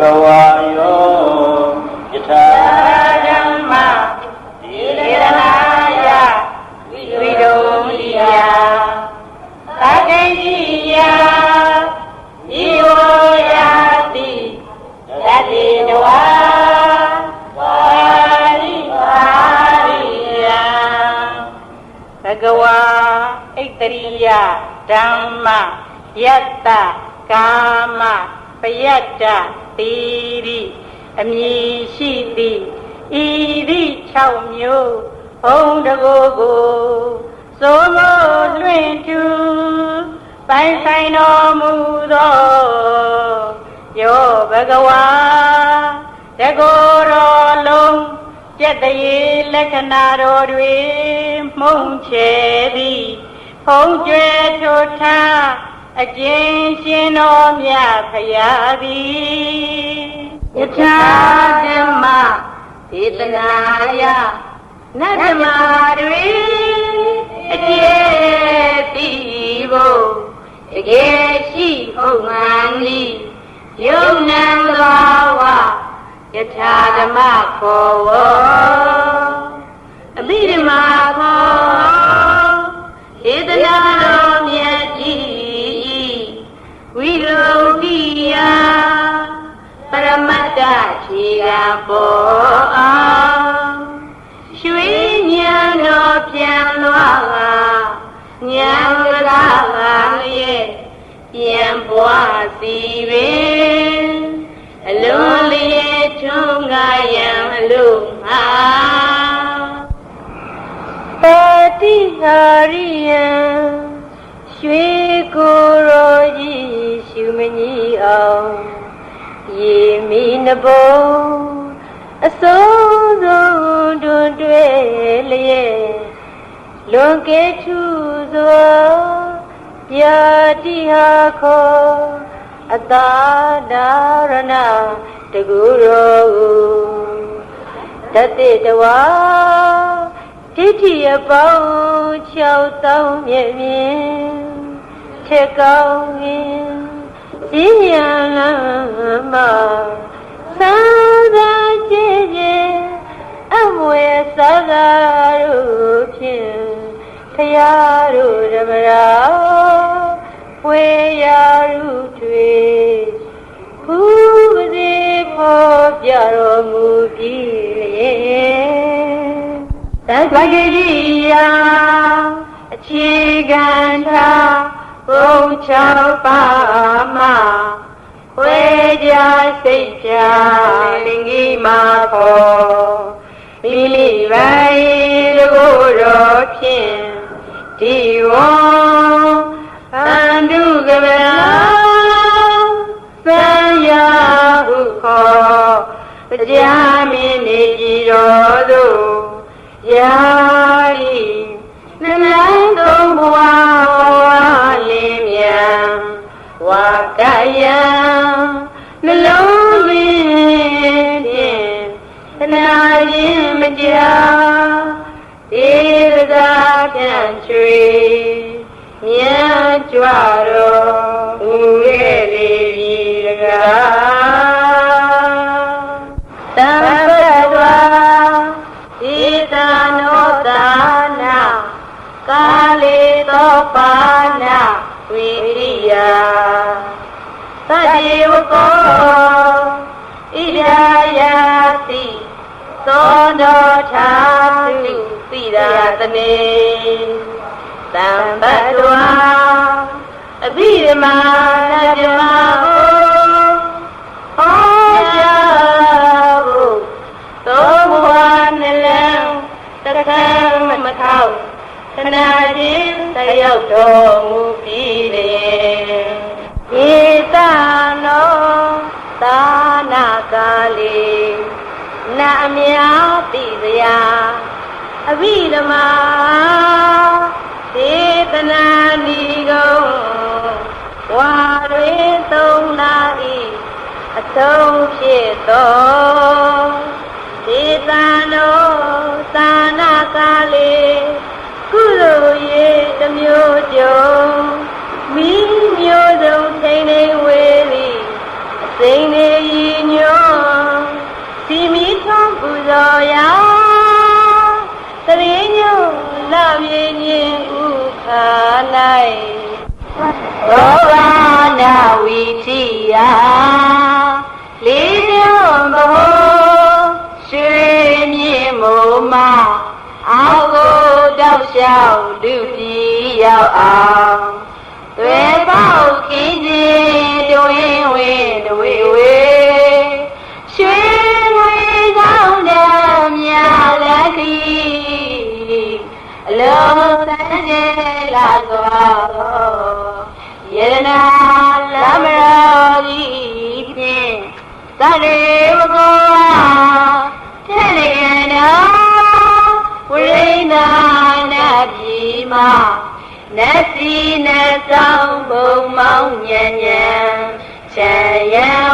ဂဝါယောယထာဓမ္မဒီလေနာယဝိဒုံလိယသာကိတိယဤဝယာတိတတိတဝါပါရိပါရိယဘဂဝါဣတရိယဓမ္မယတ္တကာမပယတ္တ သီရိအမည်ရှိသည်ဤသည့်6မျိုးဘုံတကိုယ်ကိုစိုးမိုးလွင့်သူပိုင်ဆိုင်တော်မူသောယောဘဂဝါတကိုယ်တော်လုံးကျက်တရေလက္ခဏာတော်တွေမှုန်ချေသည်ဖုံးကျွဲထိုထား အကျဉ်ရှင်တော်မြတ်ဖရာသည်ယထာဓမ္မဒေသနာယနတ္တမတွေအကျယ်တိဖို့တကယ်ရှိဟုတ်မှန်သည်ယုံနံသောဝယထာဓမ္မခေါ်ဝေါအဘိဓမ္မာခေါ်ဒေသနာတော်မြတ် ရမတ္တခြေကပေါ်အောင်ရွှေညံတော်ပြန်သွားကညံကလာကရဲ့ပြန်ပွားစီပင်အလုံးလေးထုံးကရံအလုံးငါပါတိဟာရိယံရွှေကိုယ်တော်ကြီးရှုမကြီးအောင် ရေမီနဘုံအစိုးဆုံးတွင်တွေ့လျက်လွန်ကဲထူသောပြာတိဟာခောအတာဒါရဏတကူတော်ကိုတတိတဝါဒိဋ္ဌိအပေါင်း6တောင်းမြဲမြင်ထက်ကောင်းရင် ရင်းရလမ်းမှာသာသာကြည်ကြည်အမွေသာသာတို့ဖြင့်ဖရာတို့ဓမ္မရာဝေရာရုတွေဘုပတိဖောပြတော်မူပြီးရဲ့သတ္တဂတိယအခြေခံထား ဘုံ၆ပါးမှာဝေကြစိတ်ပြလင်ကြီးမှာဖော်မိမိပိုင်တကိုယ်တော်ဖြင့်ဒီဝံအန္တုကဗလာသံယဟုခေါ်တရားမင်းနေကြည်တော်သို့ယာ ချွေမြတ်ကြွတော်မူရဲ့လေပြီတကားတံပတ္တဝါဣတနောတာနာကာလေသောပါ သိရာသနေသံဘတ်ဝါအဘိဓမ္မာနတ္တမဟောဟောကြားဖို့သောဘဝနှလုံးတခါမထောက်ခဏချင်းတယောက်တော်မူပြီးလေဧတနောသာနာကာလေနာအများသိစရာ အဘိဓမ္မာဒေသနာနီကုံဝါတွေသုံးလာဤအဆုံးဖြစ်သောဒေသနောသာနာကာလေကုသိုလ်ရေတစ်မျိုးကြုံ ရောဂနာဝီတိယလေးညွန်ဘုရွှေမြင့်မိုးမအောက်ကိုတောက်လျှောက်လူပြည်ရောက်အောင် လာသွားသောယရနာလမရောကြီးဖြင့်သရေမကောထဲလေနာဝိရိဏနာပြီမနတ်စီနတ်ဆောင်ဘုံမောင်းညံ့ညံ့ချမ်းရန်